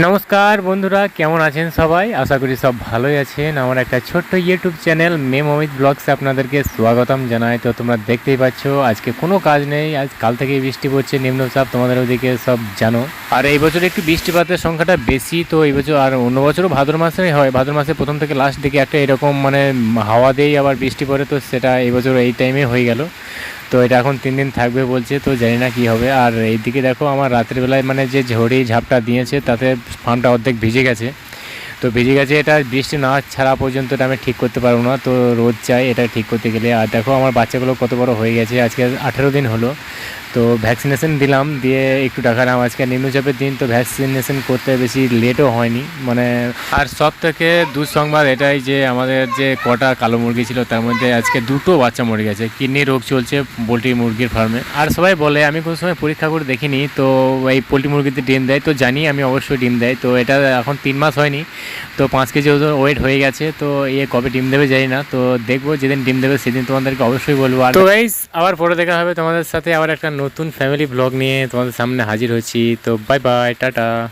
নমস্কার বন্ধুরা, কেমন আছেন সবাই? আশা করি সব ভালোই আছেন। আমার একটা ছোট্ট ইউটিউব চ্যানেল মেম অমিত ব্লগসে আপনাদেরকে স্বাগতম জানাই। তো তোমরা দেখতেই পাচ্ছ, আজকে কোনো কাজ নেই। আজ কাল থেকেই বৃষ্টি পড়ছে, নিম্নচাপ, তোমাদের ওদিকে সব জানো। আর এই বছর একটু বৃষ্টিপাতের সংখ্যাটা বেশি, তো এই বছর আর অন্য বছরও ভাদ্র মাসে হয়। ভাদ্র মাসে প্রথম থেকে লাস্ট দিকে একটা এরকম মানে হাওয়া দিয়েই আবার বৃষ্টি পড়ে, তো সেটা এই বছর এই টাইমে হয়ে গেল। তো এটা এখন তিন দিন থাকবে বলছে, তো জানি না কী হবে। আর এইদিকে দেখো আমার রাতের বেলায় মানে যে ঝড়ি ঝাপটা দিয়েছে, তাতে ফার্মটা অর্ধেক ভিজে গেছে। তো ভিজে গেছে, এটা বৃষ্টি না ছাড়া পর্যন্ত এটা আমি ঠিক করতে পারব না। তো রোদ চাই, এটা ঠিক করতে গেলে। আর দেখো আমার বাচ্চাগুলো কত বড় হয়ে গেছে। আজকে আঠেরো দিন হলো। তো ভ্যাকসিনেশন দিলাম দিয়ে একটু টাকা দেখালাম আজকে নিম্নচাপের দিন তো ভ্যাকসিনেশন করতে বেশি লেটও হয়নি। মানে আর সব থেকে দুঃসংবাদ এটাই যে আমাদের যে কটা কালো মুরগি ছিল তার মধ্যে আজকে দুটো বাচ্চা মরে গেছে। কিডনি রোগ চলছে পোলট্রি মুরগির ফার্মে আর সবাই বলে আমি কোনো সময় পরীক্ষা করে দেখিনি তো এই পোলট্রি মুরগিতে ডিম দেয় তো জানি আমি অবশ্যই ডিম দেয়। তো এটা এখন তিন মাস হয়নি তো পাঁচ কেজি ওজন ওয়েট হয়ে গেছে তো এ কবে ডিম দেবে জানি না। তো দেখব যেদিন ডিম দেবে সেদিন তোমাদেরকে অবশ্যই বলব। আর তো আবার পরে দেখা হবে তোমাদের সাথে আবার একটা নতুন ফ্যামিলি ব্লগ নিয়ে তোমাদের সামনে হাজির হয়েছি। তো বাই বাই টাটা।